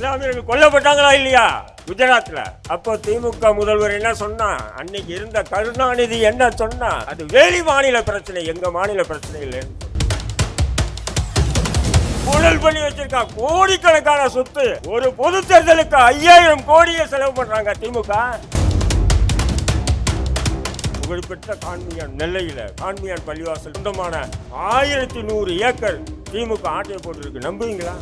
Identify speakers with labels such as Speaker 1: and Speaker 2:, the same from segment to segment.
Speaker 1: இஸ்லாமியர்கள் கொல்லப்பட்டாங்களா இல்லையா? குஜராத்தில் அப்போ திமுக முதல்வர் என்ன சொன்னா அன்னைக்கு இருந்த கருணாநிதி என்ன சொன்னா அது வேலி மாநில பிரச்சனை. எங்க மாநில பிரச்சனை இல்லைன்னு ஊழல் பண்ணி வச்சிருக்கா. கோடிக்கணக்கான சொத்து. ஒரு பொது தேர்தலுக்கு ஐயாயிரம் கோடியை செலவு பண்றாங்க திமுக. புகழ்பெற்ற கான்மியான் நெல்லையில் கான்மியான் பள்ளிவாசல் சொந்தமான ஆயிரத்தி நூறு ஏக்கர் திமுக ஆட்டையை போட்டிருக்கு. நம்புவீங்களா?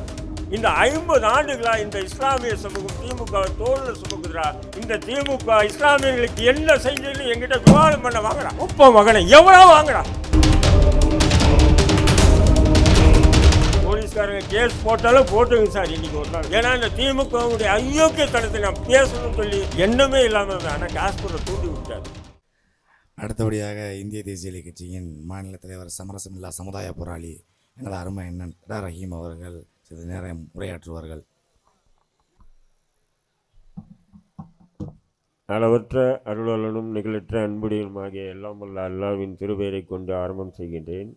Speaker 1: இந்த ஐம்பது ஆண்டுகளா இந்த இஸ்லாமிய சமூகம் திமுக தோழர் சுமக்குதுரா இந்த திமுக இஸ்லாமியர்களுக்கு என்ன செஞ்சதுன்னு எங்கிட்ட விவாதம் பண்ண வாங்கடா உப்ப மகனை எவ்வளோ வாங்கடா போலீஸ்காரங்க கேஸ் போட்டாலும் போட்டுங்க சார் இன்னைக்கு ஒரு நாள். ஏன்னா இந்த திமுகவுடைய அயோக்கியத்தனத்தை நான் பேசணும்னு சொல்லி எண்ணமே இல்லாமல் ஆனால் காஸ்பூரை தூண்டி விட்டாரு.
Speaker 2: அடுத்தபடியாக இந்திய தேசிய கட்சியின் மாநில தலைவர் சமரசமில்லா சமுதாய போராளி எனது அருமை அண்ணன் ரஹீம் அவர்கள் சிறிது நேரம் உரையாற்றுவார்கள்.
Speaker 1: அளவற்ற அருளலனும் நிகழற்ற அன்புடையுமாகிய எல்லாம் உள்ள அல்லாவின் திருப்பெயரை கொண்டு ஆரம்பம் செய்கின்றேன்.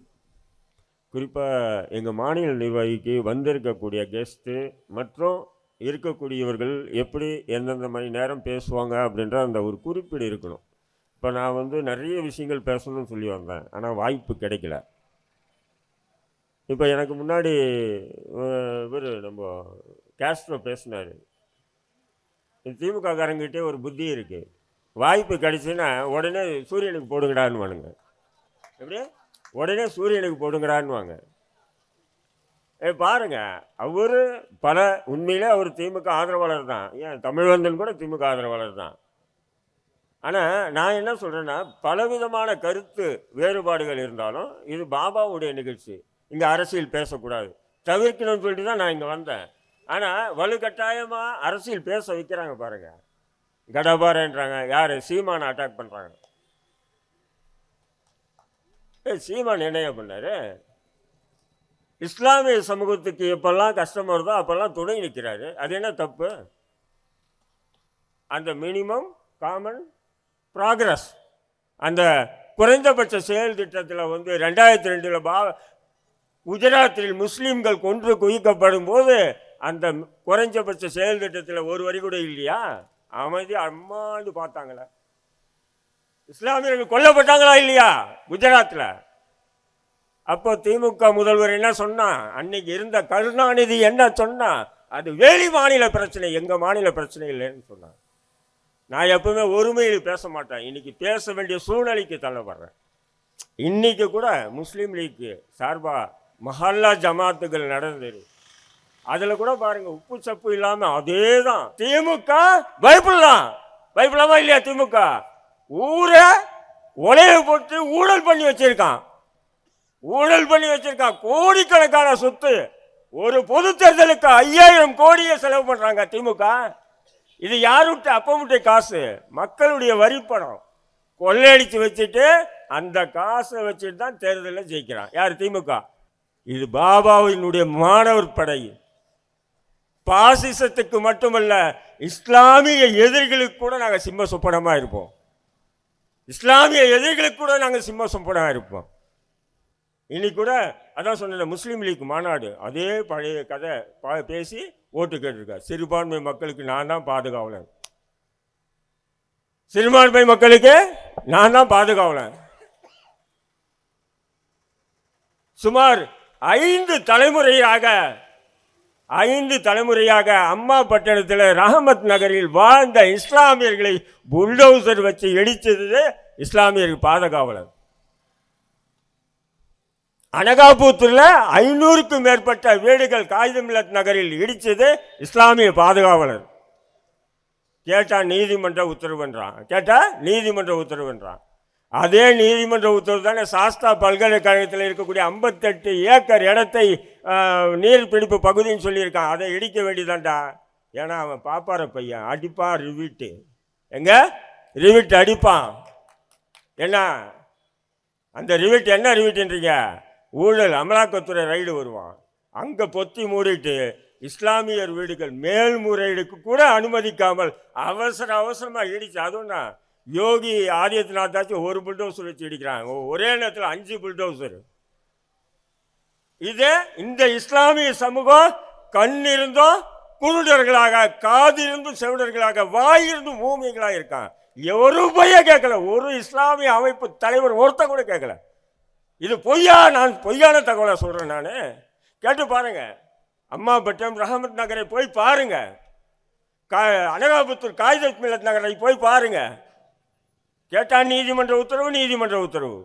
Speaker 1: குறிப்பாக எங்கள் மாநில நிர்வாகிக்கு வந்திருக்கக்கூடிய கெஸ்ட்டு மற்றும் இருக்கக்கூடியவர்கள் எப்படி எந்தெந்த மணி நேரம் பேசுவாங்க அப்படின்ற அந்த ஒரு குறிப்பீடு இருக்கணும். இப்போ நான் வந்து நிறைய விஷயங்கள் பேசணும்னு சொல்லி வந்தேன். ஆனால் வாய்ப்பு கிடைக்கல. இப்போ எனக்கு முன்னாடி இவர் நம்ம கேஸ்ட்ரோ பேசினார். திமுக காரங்கிட்டே ஒரு புத்தி இருக்குது வாய்ப்பு கிடைச்சுன்னா உடனே சூரியனுக்கு போடுங்கடான்னு வானுங்க எப்படி? உடனே சூரியனுக்கு போடுங்கடான்னு வாங்க ஏ அவர் பல உண்மையிலே அவர் திமுக ஆதரவாளர் தான். ஏன் தமிழ்வந்தன் கூட திமுக ஆதரவாளர் தான். ஆனால் நான் என்ன சொல்கிறேன்னா பலவிதமான கருத்து வேறுபாடுகள் இருந்தாலும் இது பாபாவுடைய நிகழ்ச்சி. இங்கே அரசியல் பேசக்கூடாது. தவிர்க்கணும்னு சொல்லிட்டு தான் நான் இங்கே வந்தேன். ஆனால் வலுக்கட்டாயமாக அரசியல் பேச வைக்கிறாங்க பாருங்கள் கடபாரன்றாங்க யார்? சீமானை அட்டாக் பண்ணுறாங்க சீமான் என்னையா பண்ணார்? இஸ்லாமிய சமூகத்துக்கு எப்பெல்லாம் கஷ்டம் வருதோ அப்போல்லாம் துணை நிற்கிறாரு அது என்ன தப்பு? அந்த மினிமம் காமன் ப்ராக்ரஸ் அந்த குறைந்தபட்ச செயல் திட்டத்தில் வந்து ரெண்டாயிரத்தி ரெண்டில் பா குஜராத்தில் முஸ்லீம்கள் கொன்று குவிக்கப்படும் போது அந்த குறைஞ்சபட்ச செயல் திட்டத்தில் ஒரு வரி கூட இல்லையா? அமைதி அம்மாண்டு பார்த்தாங்களே. இஸ்லாமியர்கள் கொல்லப்பட்டாங்களா இல்லையா குஜராத்தில்? அப்போ திமுக முதல்வர் என்ன சொன்னா? அன்னைக்கு இருந்த கருணாநிதி என்ன சொன்னா? அது வேலி மாநில பிரச்சனை எங்கள் மாநில பிரச்சனை இல்லைன்னு சொன்னான் நான் எப்பவுமே ஒருமையில் பேச மாட்டேன். இன்னைக்கு பேச வேண்டிய சூழ்நிலைக்கு தள்ளப்படுறேன். இன்னைக்கு கூட முஸ்லீம் லீக்கு சார்பாக மஹல்லா ஜமாத்துகள் நடந்தது. அதில் கூட பாருங்க உப்பு சப்பு இல்லாமல் அதே தான் திமுக பயப்படலாம் பயப்படலாமா இல்லையா திமுக? ஊரை உலைய போட்டு ஊழல் பண்ணி வச்சிருக்கான். ஊழல் பண்ணி வச்சிருக்கான். கோடிக்கணக்கான சொத்து. ஒரு பொது தேர்தலுக்கு ஐயாயிரம் கோடியை செலவு பண்ணுறாங்க திமுக. இது யாருட்டு அப்பமுட்டை காசு. மக்களுடைய வரிப்பணம் கொள்ளையடிச்சு வச்சுட்டு அந்த காசை வச்சுட்டு தான் தேர்தலில் ஜெயிக்கிறான். யார்? திமுக. இது பாபாவினுடைய மாணவர் படை. பாசிசத்துக்கு மட்டுமல்ல இஸ்லாமிய எதிரிகளுக்கு கூட நாங்கள் சிம்ம சொப்பனமாக இருப்போம். இஸ்லாமிய எதிரிகளுக்கு கூட நாங்கள் சிம்ம சொப்பனமாக இருப்போம். இன்னைக்கு கூட அதான் சொன்ன முஸ்லீம் லீக் மாநாடு. அதே பழைய கதை பா- பேசி ஓட்டு கேட்டிருக்கார். சிறுபான்மை மக்களுக்கு நான் தான் பாதுகாவலன். சிறுபான்மை மக்களுக்கு நான் தான் பாதுகாவலன். சுமார் ஐந்து தலைமுறையாக ஐந்து தலைமுறையாக அம்மா பட்டணத்தில் ரஹமத் நகரில் வாழ்ந்த இஸ்லாமியர்களை புல்டோசர் வச்சு இடித்தது இஸ்லாமியர்கள் பாதுகாவலர். அனகாபூத்தூரில் ஐநூறுக்கும் மேற்பட்ட வீடுகள் காகிதமில்லத் நகரில் இடித்தது இஸ்லாமிய பாதுகாவலர். கேட்டால் நீதிமன்ற உத்தரவுன்றான் கேட்டால் நீதிமன்ற உத்தரவுன்றான் அதே நீதிமன்ற உத்தரவு தானே? சாஸ்தா பல்கலைக்கழகத்தில் இருக்கக்கூடிய ஐம்பத்தெட்டு ஏக்கர் இடத்தை நீர்பிடிப்பு பகுதின்னு சொல்லியிருக்கான் அதை இடிக்க வேண்டியதான்டா ஏன்னா அவன் பாப்பார பையன். அடிப்பான் ரிவிட்டு. எங்க? ரிவிட் அடிப்பான். என்ன? அந்த ரிவிட் என்ன ரிவிட்ன்றீங்க ஊழல் அமலாக்கத்துறை ரைடு வருவான். அங்கே பொத்தி மூடிட்டு இஸ்லாமியர் வீடுகள் மேல்முறையீடுக்கு கூட அனுமதிக்காமல் அவசர அவசரமாக இடிச்சு அதுவும் யோகி ஆதித்யநாத்தாச்சும் ஒரு புல்டோசர் வச்சு அடிக்கிறாங்க ஒரே நேரத்தில் அஞ்சு புல்டோசர் இது இந்த இஸ்லாமிய சமூகம் கண் இருந்தும் குருடர்களாக காதிலிருந்து செவிடர்களாக வாயிலிருந்து பூமிகளாக இருக்கான் எவரும் பைய கேட்கல. ஒரு இஸ்லாமிய அமைப்பு தலைவர் ஒருத்த கூட கேட்கல. இது பொய்யா? நான் பொய்யான தகவலை சொல்கிறேன் நான். கேட்டு பாருங்க. அம்மா பட்டம் ரஹமத் நகரை போய் பாருங்க. கா அனகாபுத்தூர் காகிதத் மில்லத் நகரை போய் பாருங்கள் கேட்டால் நீதிமன்ற உத்தரவு நீதிமன்ற உத்தரவு.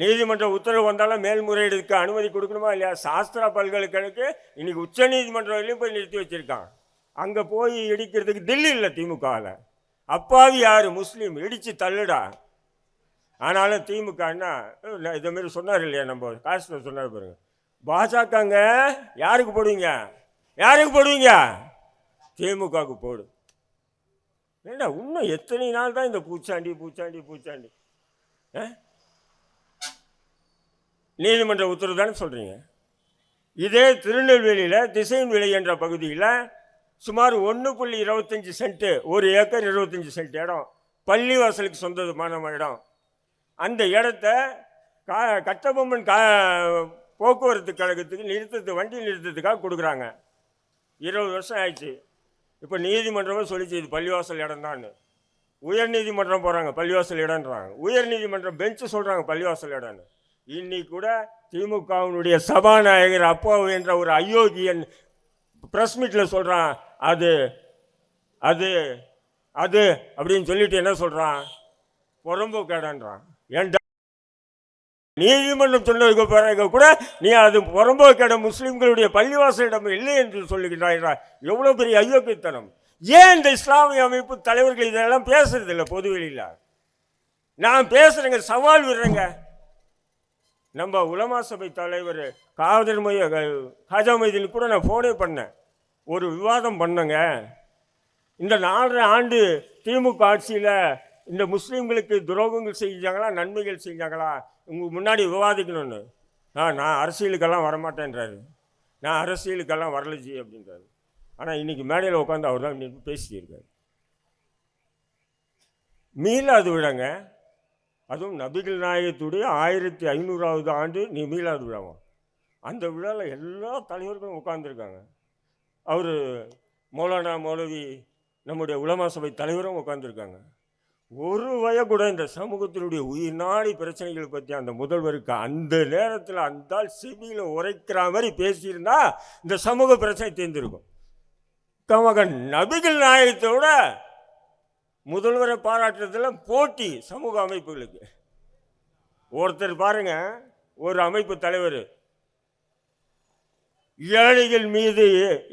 Speaker 1: நீதிமன்ற உத்தரவு வந்தாலும் மேல்முறையீடுக்கு அனுமதி கொடுக்கணுமா இல்லையா? சாஸ்திரா பல்கலைக்கழகத்துக்கு இன்னைக்கு உச்ச நீதிமன்றம் வரையிலும் போய் நிறுத்தி வச்சிருக்கான். அங்கே போய் இடிக்கிறதுக்கு தில்லி இல்லை திமுகவில் அப்பாவி யார்? முஸ்லீம். இடித்து தள்ளுடா. ஆனாலும் திமுகன்னா இதை மாதிரி சொன்னார் இல்லையா? நம்ம காசில் சொன்னார் பாருங்க. பாஜகங்க யாருக்கு போடுவீங்க? யாருக்கு போடுவீங்க? திமுகவுக்கு போடு. ஏண்டா இன்னும் எத்தனை நாள் தான் இந்த பூச்சாண்டி பூச்சாண்டி பூச்சாண்டி? ஆ? நீதிமன்ற உத்தரவு தானே சொல்கிறீங்க இதே திருநெல்வேலியில் திசையின் விலை என்ற பகுதியில் சுமார் ஒன்று புள்ளி இருபத்தஞ்சி சென்ட்டு ஒரு ஏக்கர் இருபத்தஞ்சி சென்ட் இடம். பள்ளிவாசலுக்கு சொந்தமான இடம். அந்த இடத்த கா கட்டபொம்மன் கா போக்குவரத்து கழகத்துக்கு நிறுத்தத்து வண்டி நிறுத்தத்துக்காக கொடுக்குறாங்க. இருபது வருஷம் ஆயிடுச்சு. இப்போ நீதிமன்றமே சொல்லிச்சு இது பள்ளிவாசல் இடம் தான் உயர்நீதிமன்றம் போகிறாங்க பள்ளிவாசல் இடம்ன்றாங்க. உயர்நீதிமன்றம் பெஞ்சு சொல்கிறாங்க பள்ளிவாசல் இடம்னு. இன்னைக்கு கூட திமுகவினுடைய சபாநாயகர் அப்பாவு என்ற ஒரு அயோக்கியன் ப்ரெஸ் மீட்டில் சொல்கிறான் அது அது அது அப்படின்னு சொல்லிட்டு என்ன சொல்கிறான் புறம்போக்கேடான்றான் ஏன்டா நீதிமன்றம் சொன்னதுக்கு பிறகு கூட நீ அது புறம்போக்கிடம் முஸ்லீம்களுடைய பள்ளிவாசலிடம் இல்லை என்று சொல்லுகிறாய்டா எவ்வளோ பெரிய அயோக்கியத்தனம் ஏன் இந்த இஸ்லாமிய அமைப்பு தலைவர்கள் இதெல்லாம் பேசுறதில்லை பொதுவெளியில்? நான் பேசுகிறேங்க சவால் விடுறேங்க. நம்ம உலமா சபை தலைவர் காதர் மைய காஜா கூட நான் ஃபோனே பண்ணேன். ஒரு விவாதம் பண்ணேங்க. இந்த நாலரை ஆண்டு திமுக ஆட்சியில் இந்த முஸ்லீம்களுக்கு துரோகங்கள் செஞ்சாங்களா நன்மைகள் செஞ்சாங்களா? உங்கள் முன்னாடி விவாதிக்கணும்னு. ஆ நான் அரசியலுக்கெல்லாம் வரமாட்டேன்றாரு. நான் அரசியலுக்கெல்லாம் வரலஜி அப்படின்றாரு. ஆனால் இன்றைக்கி மேடையில் உட்காந்து அவர் தான் நின்னு மீளாது விழாங்க அதுவும் நபிகள் நாயகத்துடைய ஆயிரத்தி ஐநூறாவது ஆண்டு நீ மீளாது விழாவும் அந்த விழாவில் எல்லா தலைவர்களும் உட்காந்துருக்காங்க அவர் மௌலானா மௌலவி நம்முடைய உலமா சபை தலைவரும் உட்காந்துருக்காங்க ஒரு வய கூட இந்த சமூகத்தினுடைய உயிர் நாடி பிரச்சனைகளை பற்றி அந்த முதல்வருக்கு அந்த நேரத்தில் அந்த ஆள் செவியில் உரைக்கிற மாதிரி பேசியிருந்தா இந்த சமூக பிரச்சனை தீர்ந்திருக்கும். கமகன் நபிகள் நாயகத்தோட முதல்வரை பாராட்டுறதுல போட்டி சமூக அமைப்புகளுக்கு. ஒருத்தர் பாருங்க ஒரு அமைப்பு தலைவர். ஏழைகள் மீது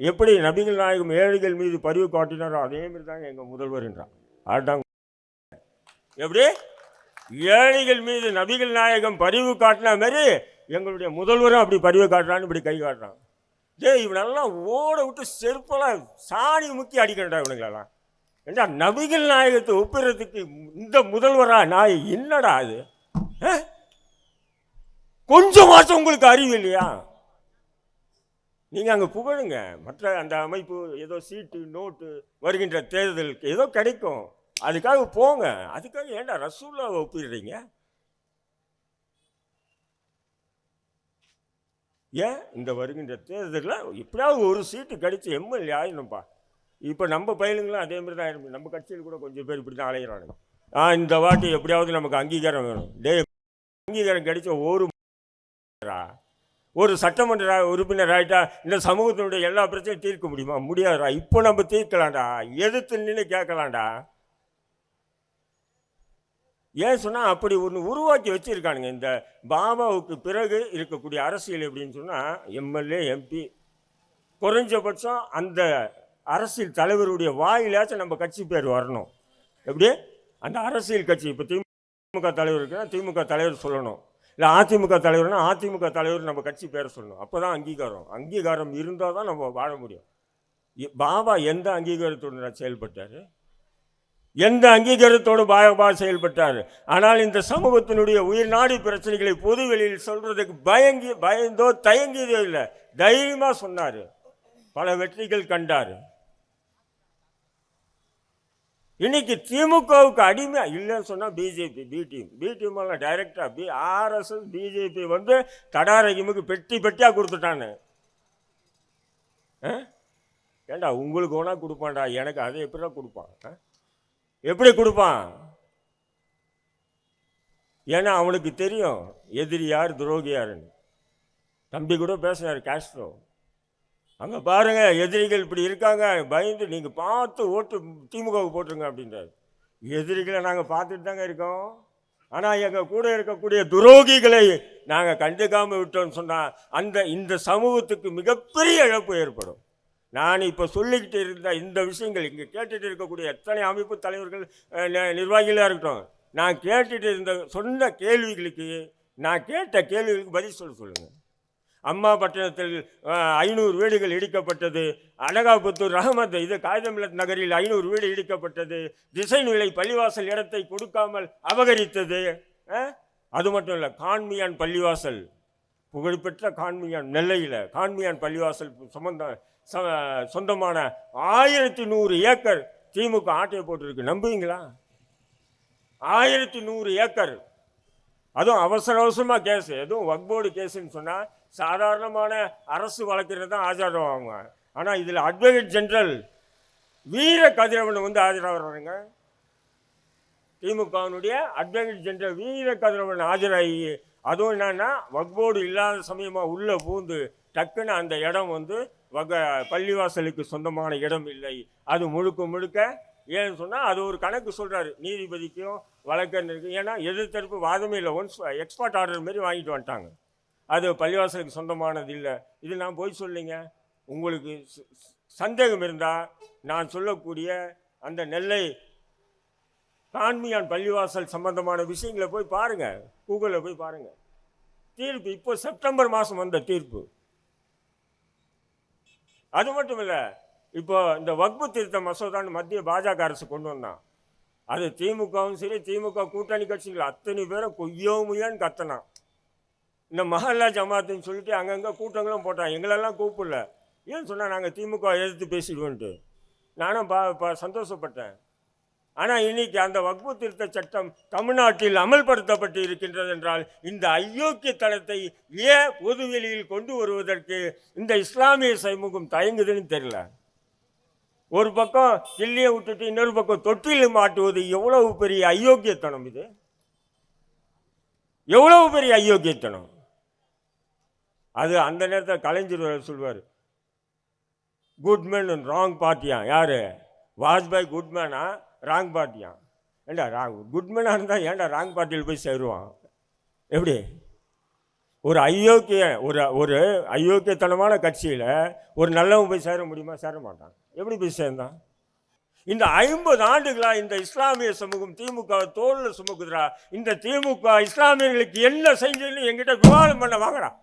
Speaker 1: எப்படி நபிகள் நாயகம் ஏழைகள் மீது பரிவு காட்டினாரோ அதே மாதிரி தாங்க எங்கள் முதல்வர் என்றான். எப்படி? ஏழைகள் மீது நபிகள் நாயகம் பரிவு காட்டின மாதிரி எங்களுடைய முதல்வரும் அப்படி பரிவு காட்டுறான்னு இப்படி கை காட்டுறான். டேய் இவனெல்லாம் ஓட விட்டு செருப்பெல்லாம் சாணி முக்கி அடிக்கணுடா இவனுங்களெல்லாம். ஏண்டா நபிகள் நாயகத்தை ஒப்புறதுக்கு இந்த முதல்வரா நாய் என்னடா அது? ஆ? மாதம் உங்களுக்கு அறிவு இல்லையா? நீங்கள் அங்கே புகழுங்க. மற்ற அந்த அமைப்பு ஏதோ சீட்டு நோட்டு வருகின்ற தேர்தலுக்கு ஏதோ கிடைக்கும். அதுக்காக போங்க. அதுக்காக ஏன்டா ரசூல்லாவை ஒப்பிடுறீங்க? ஏன்? இந்த வருகின்ற தேர்தலில் எப்படியாவது ஒரு சீட்டு கிடைச்சி எம்எல்ஏ ஆயிடணும்ப்பா இப்போ நம்ம பயிலுங்களும் அதே மாதிரி தான் ஆயிடும். நம்ம கட்சியில் கூட கொஞ்சம் பேர் இப்படி தான் அலையிறானுங்க. ஆ இந்த வாட்டி எப்படியாவது நமக்கு அங்கீகாரம் வேணும். டே அங்கீகாரம் கிடைச்ச ஒரு ஒரு சட்டமன்ற உறுப்பினர் ஆகிட்டா இந்த சமூகத்தினுடைய எல்லா பிரச்சனையும் தீர்க்க முடியுமா? முடியாதுடா. இப்போ நம்ம தீர்க்கலாம்டா. எதிர்த்து நின்று கேட்கலாம்டா. ஏன் சொன்னால் அப்படி ஒன்று உருவாக்கி வச்சுருக்கானுங்க. இந்த பாபாவுக்கு பிறகு இருக்கக்கூடிய அரசியல் எப்படின்னு சொன்னால் எம்எல்ஏ எம்பி குறைஞ்சபட்சம் அந்த அரசியல் தலைவருடைய வாயிலாச்சும் நம்ம கட்சி பேர் வரணும். எப்படி? அந்த அரசியல் கட்சி இப்போ திமுக தலைவர் இருக்குன்னா திமுக தலைவர் சொல்லணும். இல்லை அதிமுக தலைவர்னா அதிமுக தலைவர் நம்ம கட்சி பேரை சொல்லணும். அப்போ தான் அங்கீகாரம். அங்கீகாரம் இருந்தால் தான் நம்ம வாழ முடியும். பாபா எந்த அங்கீகாரத்துடன் செயல்பட்டார்? எந்த அங்கீகாரத்தோடு பாபா செயல்பட்டார். ஆனால் இந்த சமூகத்தினுடைய உயிர் நாடி பிரச்சனைகளை பொது வெளியில் சொல்றதுக்கு பயங்கி பயந்தோ தயங்கியதோ இல்லை. தைரியமாக சொன்னார். பல வெற்றிகள் கண்டார். இன்னைக்கு திமுகவுக்கு அடிமை இல்லைன்னு சொன்னால் BJP B team B team எல்லாம் டைரக்டாக பி ஆர்எஸ்எஸ் பிஜேபி வந்து தடாரகிமுக்கு பெட்டி பெட்டியாக கொடுத்துட்டானு ஆ? ஏண்டா உங்களுக்கு ஒன்றா கொடுப்பான்டா எனக்கு அதை எப்படிடா கொடுப்பான்? ஆ? எப்படி கொடுப்பான்? ஏன்னா அவனுக்கு தெரியும் எதிரி யார் துரோகி யாருன்னு. தம்பி கூட பேசினார் காஸ்ட்ரோ அங்கே பாருங்கள் எதிரிகள் இப்படி இருக்காங்க பயந்து நீங்கள் பார்த்து ஓட்டு திமுகவுக்கு போட்டுருங்க அப்படின்றாரு. எதிரிகளை நாங்கள் பார்த்துட்டு தாங்க இருக்கோம். ஆனால் எங்கள் கூட இருக்கக்கூடிய துரோகிகளை நாங்கள் கண்டுக்காமல் விட்டோம்னு சொன்னால் அந்த இந்த சமூகத்துக்கு மிகப்பெரிய இழப்பு ஏற்படும். நான் இப்போ சொல்லிக்கிட்டு இருந்த இந்த விஷயங்கள் இங்கே கேட்டுட்டு இருக்கக்கூடிய எத்தனை அமைப்பு தலைவர்கள் நிர்வாகிகளாக இருக்கட்டும் நான் கேட்டுட்டு இருந்த சொன்ன கேள்விகளுக்கு நான் கேட்ட கேள்விகளுக்கு பதில் சொல்ல சொல்லுங்கள் அம்மா பட்டணத்தில் ஐநூறு வீடுகள் இடிக்கப்பட்டது அனகாபுத்தூர் ரஹமத் இது காகிதமில்லத் நகரில் ஐநூறு வீடு இடிக்கப்பட்டது திசை விலை பள்ளிவாசல் இடத்தை கொடுக்காமல் அபகரித்தது அது மட்டும் இல்லை கான்மியான் பள்ளிவாசல் புகழ்பெற்ற கான்மியான் நெல்லையில் கான்மியான் பள்ளிவாசல் சம்பந்த சொந்தமான ஆயிரத்தி நூறு ஏக்கர் திமுக ஆட்டையை போட்டிருக்கு. நம்புவீங்களா? ஆயிரத்தி நூறு ஏக்கர். அதுவும் அவசர அவசரமாக கேஸ். எதுவும் வக்போர்டு கேஸுன்னு சொன்னால் சாதாரணமான அரசு வழக்கிறது தான் ஆஜராவாங்க. ஆனால் இதில் அட்வொகேட் ஜென்ரல் வீர கதிரவன் வந்து ஆஜராகிறாருங்க திமுகவினுடைய அட்வொகேட் ஜென்ரல் வீர கதிரவன் ஆஜராகி அதுவும் என்னன்னா வக்போர்டு இல்லாத சமயமாக உள்ளே பூந்து டக்குன்னு அந்த இடம் வந்து வக பள்ளிவாசலுக்கு சொந்தமான இடம் இல்லை. அது முழுக்க முழுக்க ஏன்னு சொன்னால் அது ஒரு கணக்கு சொல்கிறாரு நீதிபதிக்கும் வழக்கறிஞருக்கும். ஏன்னா எதிர்த்தரப்பு வாதமே இல்லை. ஒன்ஸ் எக்ஸ்பர்ட் ஆர்டர் மாரி வாங்கிட்டு வந்துட்டாங்க. அது பள்ளிவாசலுக்கு சொந்தமானது இல்லை. இது நான் போய் சொல்லிங்க. உங்களுக்கு சந்தேகம் இருந்தால் நான் சொல்லக்கூடிய அந்த நெல்லை கான்மியான் பள்ளிவாசல் சம்பந்தமான விஷயங்களை போய் பாருங்கள் கூகுளில் போய் பாருங்கள் தீர்ப்பு இப்போ செப்டம்பர் மாதம் வந்த தீர்ப்பு. அது மட்டும் இல்லை இப்போ இந்த வக்பு திருத்த மசோதான்னு மத்திய பாஜக அரசு கொண்டு வந்தான் அது திமுகவும் சரி திமுக கூட்டணி கட்சிகள் அத்தனை பேரும் கொய்யோ முய்யான்னு கத்தனான் இந்த மஹல்லா ஜமாத்துன்னு சொல்லிட்டு அங்கங்கே கூட்டங்களும் போட்டான் எங்களெல்லாம் கூப்பிடல. ஏன்னு சொன்னால் நாங்கள் திமுக எதிர்த்து பேசிடுவோன்ட்டு. நானும் பா பா சந்தோஷப்பட்டேன். ஆனால் இன்னைக்கு அந்த வக்பு திருத்த சட்டம் தமிழ்நாட்டில் அமல்படுத்தப்பட்டு இருக்கின்றது என்றால் இந்த அயோக்கியத்தனத்தை ஏன் பொதுவெளியில் கொண்டு வருவதற்கு இந்த இஸ்லாமிய சமூகம் தயங்குதுன்னு தெரியல. ஒரு பக்கம் கிள்ளியை விட்டுட்டு இன்னொரு பக்கம் தொட்டில் மாட்டுவது எவ்வளவு பெரிய அயோக்கியத்தனம் இது? எவ்வளவு பெரிய அயோக்கியத்தனம்? அது அந்த நேரத்தில் கலைஞர் சொல்வார் குட்மேன் ராங் பார்ட்டியா? யாரு? வாஜ்பாய் குட்மேனா? ராங் பார்ட்டியா ஏண்டா ராங் குட்மேனாக இருந்தால் ஏன்டா ராங் பார்ட்டியில் போய் சேருவான்? எப்படி? ஒரு அயோக்கிய ஒரு ஒரு அயோக்கியத்தனமான கட்சியில் ஒரு நல்லவன் போய் சேர முடியுமா? சேர மாட்டான். எப்படி போய் சேர்ந்தான்? இந்த ஐம்பது ஆண்டுகளாக இந்த இஸ்லாமிய சமூகம் திமுக தோளில் சுமக்குதுரா இந்த திமுக இஸ்லாமியர்களுக்கு என்ன செஞ்சதுன்னு எங்கிட்ட விவாதம் பண்ண வாங்கடா.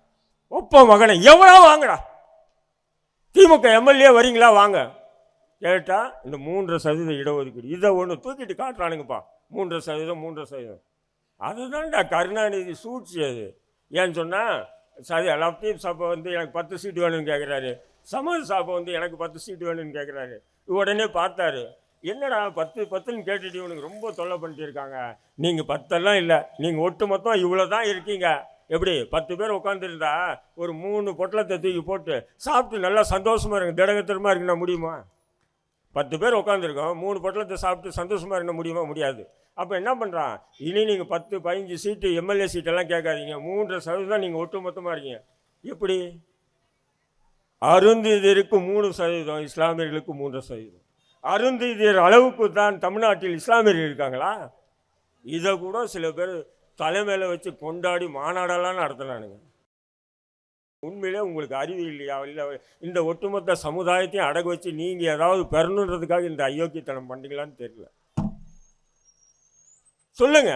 Speaker 1: ஒப்ப மகனை எவ்வளோ வாங்கடா. திமுக எம்எல்ஏ வரீங்களா? வாங்க. கேட்டால் இந்த மூன்றரை சதவீதம் இடஒதுக்கீடு. இதை ஒன்று தூக்கிட்டு காட்டுறானுங்கப்பா. மூன்றரை சதவீதம் மூன்றரை சதவீதம். அதுதான்டா கருணாநிதி சூழ்ச்சி அது. ஏன்னு சொன்னால் சரி லத்தீப் சாப்பை வந்து எனக்கு பத்து சீட்டு வேணும்னு கேட்குறாரு சமூக சாப்பை வந்து எனக்கு பத்து சீட்டு வேணும்னு கேட்குறாரு உடனே பார்த்தாரு என்னடா பத்து பத்துன்னு கேட்டுட்டு இவனுக்கு ரொம்ப தொல்லை பண்ணிட்டு இருக்காங்க நீங்கள் பத்தெல்லாம் இல்லை நீங்கள் ஒட்டு மொத்தம் இவ்வளோ தான் இருக்கீங்க. எப்படி பத்து பேர் உட்காந்துருந்தா ஒரு மூணு பொட்டலத்தை தூக்கி போட்டு சாப்பிட்டு நல்லா சந்தோஷமாக இருங்க திடகத்திரமா இருக்குன்னா முடியுமா? பத்து பேர் உட்காந்துருக்கோம் மூணு பொட்டலத்தை சாப்பிட்டு சந்தோஷமாக இருக்க முடியுமா? முடியாது. அப்போ என்ன பண்ணுறான் இனி நீங்கள் பத்து பதினஞ்சு சீட்டு எம்எல்ஏ சீட்டெல்லாம் கேட்காதீங்க. மூன்றரை சதவீதம் நீங்கள் ஒட்டு மொத்தமாக இருக்கீங்க. எப்படி? அருந்திதருக்கு மூணு சதவீதம் இஸ்லாமியர்களுக்கு மூன்று சதவீதம். அருந்திதர் அளவுக்கு தான் தமிழ்நாட்டில் இஸ்லாமியர்கள் இருக்காங்களா? இதை கூட சில பேர் தலைமையில் வச்சு கொண்டாடி மாநாடெல்லாம் நடத்துனானுங்க உண்மையிலே உங்களுக்கு அறிவு இல்லையா? இல்லை இந்த ஒட்டுமொத்த சமுதாயத்தையும் அடகு வச்சு நீங்கள் ஏதாவது பெறணுன்றதுக்காக இந்த அயோக்கியத்தனம் பண்ணுறீங்களான்னு தெரியல. சொல்லுங்க.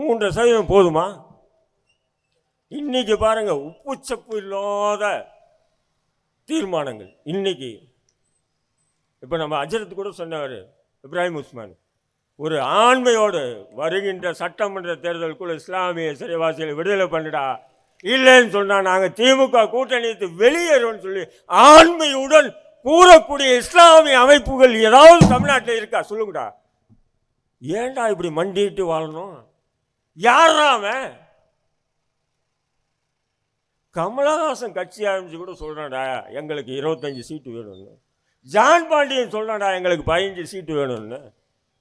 Speaker 1: மூன்று சதவீதம் போதுமா? இன்னைக்கு பாருங்க உப்புச்சப்பு இல்லாத தீர்மானங்கள். இன்னைக்கு இப்போ நம்ம அஜரத் கூட சொன்னவர் இப்ராஹிம் உஸ்மான். ஒரு ஆண்மையோடு வருகின்ற சட்டமன்ற தேர்தலுக்குள்ள இஸ்லாமிய சிறைவாசிகளை விடுதலை பண்ணுடா. இல்லைன்னு சொன்னால் நாங்கள் திமுக கூட்டணித்து வெளியேறோம்னு சொல்லி ஆண்மையுடன் கூறக்கூடிய இஸ்லாமிய அமைப்புகள் ஏதாவது தமிழ்நாட்டில் இருக்கா? சொல்லுங்கடா. ஏன்டா இப்படி மண்டிட்டு வாழணும்? யாரா அவன்? கமலஹாசன் கட்சி ஆரம்பிச்சு கூட சொல்கிறான்டா எங்களுக்கு இருபத்தஞ்சி சீட்டு வேணும்னு. ஜான் பாண்டியன் சொல்கிறான்டா எங்களுக்கு பதினஞ்சு சீட்டு வேணும்னு.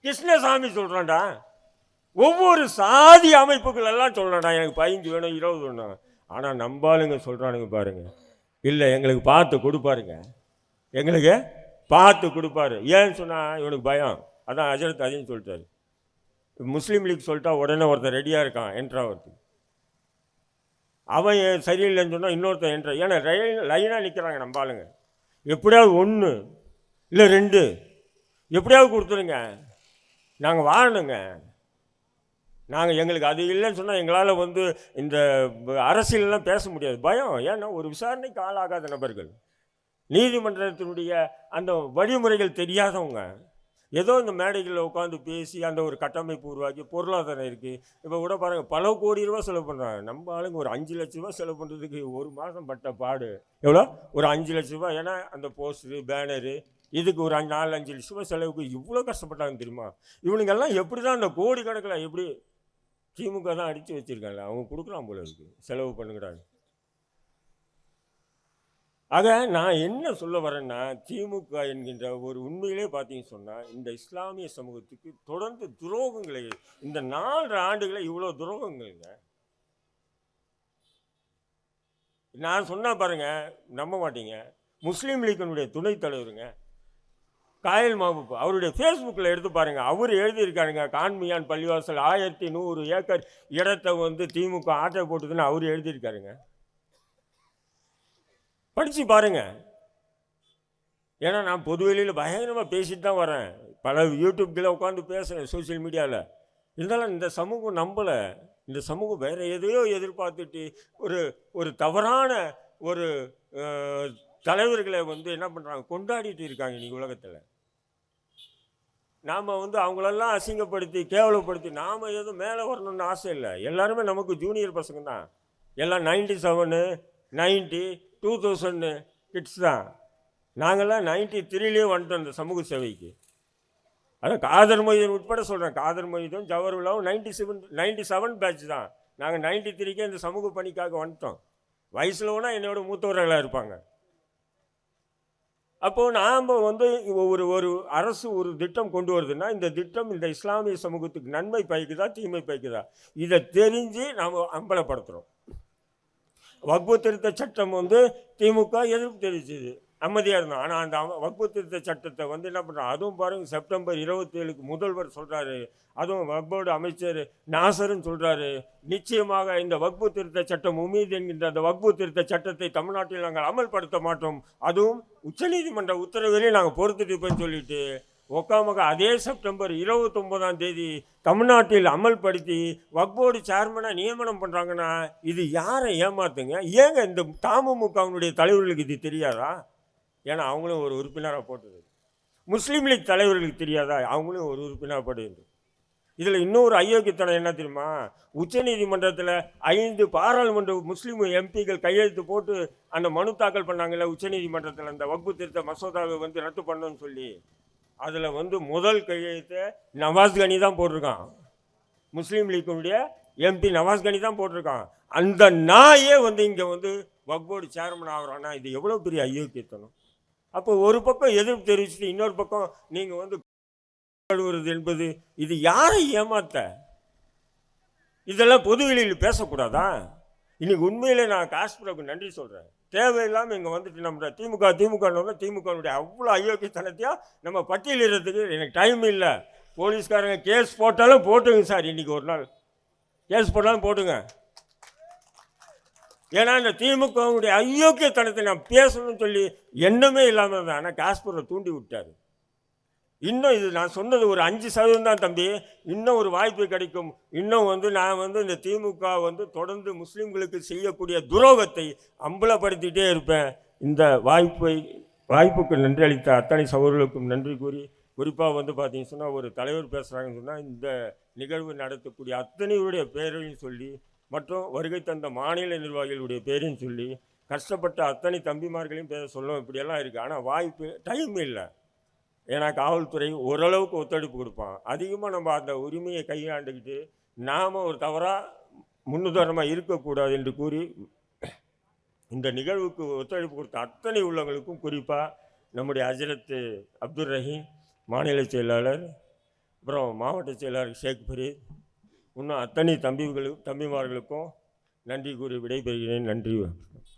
Speaker 1: கிருஷ்ணசாமி சொல்கிறான்டா ஒவ்வொரு சாதி அமைப்புகள் எல்லாம் சொல்கிறான்டா எனக்கு பதிஞ்சு வேணும் இருபது வேணும் ஆனால் நம்பாளுங்க சொல்கிறானுங்க பாருங்க. இல்லை எங்களுக்கு பார்த்து கொடுப்பாருங்க. எங்களுக்கு பார்த்து கொடுப்பாரு. ஏன்னு சொன்னால் இவனுக்கு பயம். அதான் அஜரத் அஜின்னு சொல்லிட்டாரு. முஸ்லீம் லீக் சொல்லிட்டா உடனே ஒருத்தன் ரெடியாக இருக்கான் என்ட்ராகிறதுக்கு அவன் சரியில்லைன்னு சொன்னால் இன்னொருத்தன் என்ட்ரா ஏன்னா ரயில் லைனாக நிற்கிறாங்க நம்ம ஆளுங்க. எப்படியாவது ஒன்று இல்லை ரெண்டு எப்படியாவது கொடுத்துருங்க. நாங்கள் வாழணுங்க. நாங்கள் எங்களுக்கு அது இல்லைன்னு சொன்னால் எங்களால் வந்து இந்த அரசியலெலாம் அரசியலெல்லாம் பேச முடியாது. பயம். ஏன்னா ஒரு விசாரணைக்கு ஆளாகாத நபர்கள். நீதிமன்றத்தினுடைய அந்த வழிமுறைகள் தெரியாதவங்க. ஏதோ இந்த மேடைகளில் உட்காந்து பேசி அந்த ஒரு கட்டமைப்பு உருவாக்கி பொருளாதாரம் இருக்குது இப்போ கூட பாருங்கள் பல கோடி ரூபா செலவு பண்ணுறாங்க நம்ம ஆளுங்க ஒரு அஞ்சு லட்ச ரூபா செலவு பண்ணுறதுக்கு ஒரு மாதம் பட்ட பாடு. எவ்வளோ? ஒரு அஞ்சு லட்ச ரூபா ஏன்னா அந்த போஸ்டரு பேனரு இதுக்கு ஒரு அஞ்சு நாலு அஞ்சு லட்ச ரூபா செலவுக்கு இவ்வளோ கஷ்டப்பட்டாங்க தெரியுமா? இவனுங்கெல்லாம் எப்படி தான் அந்த கோடி கணக்கில் எப்படி திமுக தான் அடித்து வச்சுருக்காங்க அவங்க கொடுக்குறான் போல இருக்கு. செலவு பண்ணுங்கிறாங்க ஆக நான் என்ன சொல்ல வரேன்னா திமுக என்கின்ற ஒரு உண்மையிலே பார்த்தீங்கன்னு சொன்னால் இந்த இஸ்லாமிய சமூகத்துக்கு தொடர்ந்து துரோகங்களை இந்த நாலு ஆண்டுகளை இவ்வளோ துரோகங்கள்ங்க நான் சொன்னால் பாருங்க நம்ப மாட்டீங்க. முஸ்லீம் லீக்கினுடைய துணைத் தலைவருங்க. காயல் மாபுப்பு அவருடைய ஃபேஸ்புக்கில் எடுத்து பாருங்கள் அவர் எழுதியிருக்காருங்க. கான்மியான் பள்ளிவாசல் ஆயிரத்தி நூறு ஏக்கர் இடத்தை வந்து திமுக ஆட்டை போட்டுதுன்னு அவர் எழுதியிருக்காருங்க. படித்து பாருங்க. ஏன்னா நான் பொதுவெளியில் பயங்கரமாக பேசிட்டு தான் வரேன். பல யூடியூப்களை உட்காந்து பேசுகிறேன் சோஷியல் மீடியாவில் இருந்தாலும் இந்த சமூகம் நம்பலை. இந்த சமூகம் வேறு எதையோ எதிர்பார்த்துட்டு ஒரு ஒரு தவறான ஒரு தலைவர்களை வந்து என்ன பண்ணுறாங்க கொண்டாடிட்டு இருக்காங்க இன்னைக்கு உலகத்தில். நாம் வந்து அவங்களெல்லாம் அசிங்கப்படுத்தி கேவலப்படுத்தி நாம் எதுவும் மேலே வரணும்னு ஆசை இல்லை. எல்லாருமே நமக்கு ஜூனியர் பசங்க தான் எல்லாம் ninety seven ninety two thousand kids தான். நாங்கள்லாம் நைன்ட்டி த்ரீலேயே வந்துட்டோம் இந்த சமூக சேவைக்கு. அதான் காதர் மொய்தன் உட்பட சொல்கிறேன் காதர் மொய்தும் ஜவஹர்லாவும் ninety seven ninety seven batch தான். நாங்கள் நைன்டி த்ரீக்கே இந்த சமூக பணிக்காக வந்துட்டோம். வயசில் என்னோட மூத்தவர்களாக இருப்பாங்க. அப்போது நாம் வந்து ஒரு ஒரு அரசு ஒரு திட்டம் கொண்டு வருதுன்னா இந்த திட்டம் இந்த இஸ்லாமிய சமூகத்துக்கு நன்மை பயக்குதா தீமை பயக்குதா? இதை தெரிஞ்சு நாம் அம்பலப்படுத்துகிறோம் வக்பு திருத்த சட்டம் வந்து திமுக எதிர்ப்பு தெரிவிச்சது. அமைதியாக இருந்தோம். ஆனால் அந்த அம- திருத்த சட்டத்தை வந்து என்ன பண்ணுறோம் அதுவும் பாருங்கள் செப்டம்பர் இருபத்தேழுக்கு முதல்வர் சொல்கிறாரு அதுவும் வக்போர்டு அமைச்சர் நாசருன்னு சொல்கிறாரு நிச்சயமாக இந்த வக்பு திருத்த சட்டம் உமீது என்கின்ற அந்த வக்பு திருத்த சட்டத்தை தமிழ்நாட்டில் நாங்கள் அமல்படுத்த மாட்டோம். அதுவும் உச்சநீதிமன்ற உத்தரவிலே நாங்கள் பொறுத்துட்டு போய் சொல்லிட்டு ஒக்காமக அதே செப்டம்பர் இருபத்தொம்போதாம் தேதி தமிழ்நாட்டில் அமல்படுத்தி வக்போர்டு சேர்மனாக நியமனம் பண்ணுறாங்கன்னா இது யாரை ஏமாத்துங்க? ஏங்க இந்த தமுமுகவினுடைய தலைவர்களுக்கு இது தெரியாதா? ஏன்னா அவங்களும் ஒரு உறுப்பினராக போட்டது. முஸ்லீம் லீக் தலைவர்களுக்கு தெரியாதா? அவங்களும் ஒரு உறுப்பினராக போட்டது. இதில் இன்னொரு அயோக்கியத்தனம் என்ன தெரியுமா? உச்சநீதிமன்றத்தில் ஐந்து பாராளுமன்ற முஸ்லீம் எம்பிக்கள் கையெழுத்து போட்டு அந்த மனு தாக்கல் பண்ணாங்கல்ல உச்சநீதிமன்றத்தில் அந்த வகுப்பு திருத்த மசோதாவை வந்து ரத்து பண்ணணும்னு சொல்லி. அதில் வந்து முதல் கையெழுத்தை நவாஸ் கனி தான் போட்டிருக்கான். முஸ்லீம் லீக்கினுடைய எம்பி நவாஸ் கனி தான் போட்டிருக்கான். அந்த நாயே வந்து இங்கே வந்து வக்போர்டு சேர்மன் ஆகிறான்னா இது எவ்வளோ பெரிய அயோக்கியத்தனம்? அப்போ ஒரு பக்கம் எதிர்ப்பு தெரிவிச்சுட்டு இன்னொரு பக்கம் நீங்கள் வந்து கழுவுறது என்பது இது யாரை ஏமாத்த? இதெல்லாம் பொதுவெளியில் பேசக்கூடாதா? இன்னைக்கு உண்மையிலே நான் காஷ்மீருக்கு நன்றி சொல்கிறேன் தேவையில்லாமல் இங்கே வந்துட்டு நம்ம திமுக திமுக திமுகனுடைய அவ்வளோ அயோக்கியத்தனத்தையும் நம்ம பட்டியலிடுறதுக்கு எனக்கு டைம் இல்லை. போலீஸ்காரங்க கேஸ் போட்டாலும் போட்டுங்க சார் இன்னைக்கு ஒரு நாள். கேஸ் போட்டாலும் போட்டுங்க ஏன்னா இந்த திமுகவுடைய அயோக்கியத்தனத்தை நான் பேசணும்னு சொல்லி எண்ணமே இல்லாமல் தான் ஆனால் காஷ்மீரை தூண்டி விட்டார். இன்னும் இது நான் சொன்னது ஒரு அஞ்சு சதவீதம் தான் தம்பி. இன்னும் ஒரு வாய்ப்பு கிடைக்கும். இன்னும் வந்து நான் வந்து இந்த திமுக வந்து தொடர்ந்து முஸ்லீம்களுக்கு செய்யக்கூடிய துரோகத்தை அம்பலப்படுத்திகிட்டே இருப்பேன். இந்த வாய்ப்பை வாய்ப்புக்கு நன்றி அளித்த அத்தனை சகோதரர்களுக்கும் நன்றி கூறி குறிப்பாக வந்து பார்த்தீங்கன்னு சொன்னால் ஒரு தலைவர் பேசுகிறாங்கன்னு சொன்னால் இந்த நிகழ்வு நடத்தக்கூடிய அத்தனையுடைய பேரையும் சொல்லி மற்றும் வருகை தந்த மாநில நிர்வாகிகளுடைய பேரையும் சொல்லி கஷ்டப்பட்ட அத்தனை தம்பிமார்களையும் பேச சொல்லணும் இப்படியெல்லாம் இருக்குது ஆனால் வாய்ப்பு டைம் இல்லை. ஏன்னா காவல்துறை ஓரளவுக்கு ஒத்துழைப்பு கொடுப்பான். அதிகமாக நம்ம அந்த உரிமையை கையாண்டுக்கிட்டு நாம் ஒரு தவறாக முன்னுதாரணமாக இருக்கக்கூடாது என்று கூறி இந்த நிகழ்வுக்கு ஒத்துழைப்பு கொடுத்த அத்தனை உள்ளவங்களுக்கும் குறிப்பாக நம்முடைய அஜரத்து அப்துல் ரஹீம் மாநில செயலாளர் அப்புறம் மாவட்ட செயலாளர் ஷேக் ஃபரீத் இன்னும் அத்தனை தம்பிகளுக்கும் தம்பிமார்களுக்கும் நன்றி கூறி விடைபெறுகிறேன். நன்றி.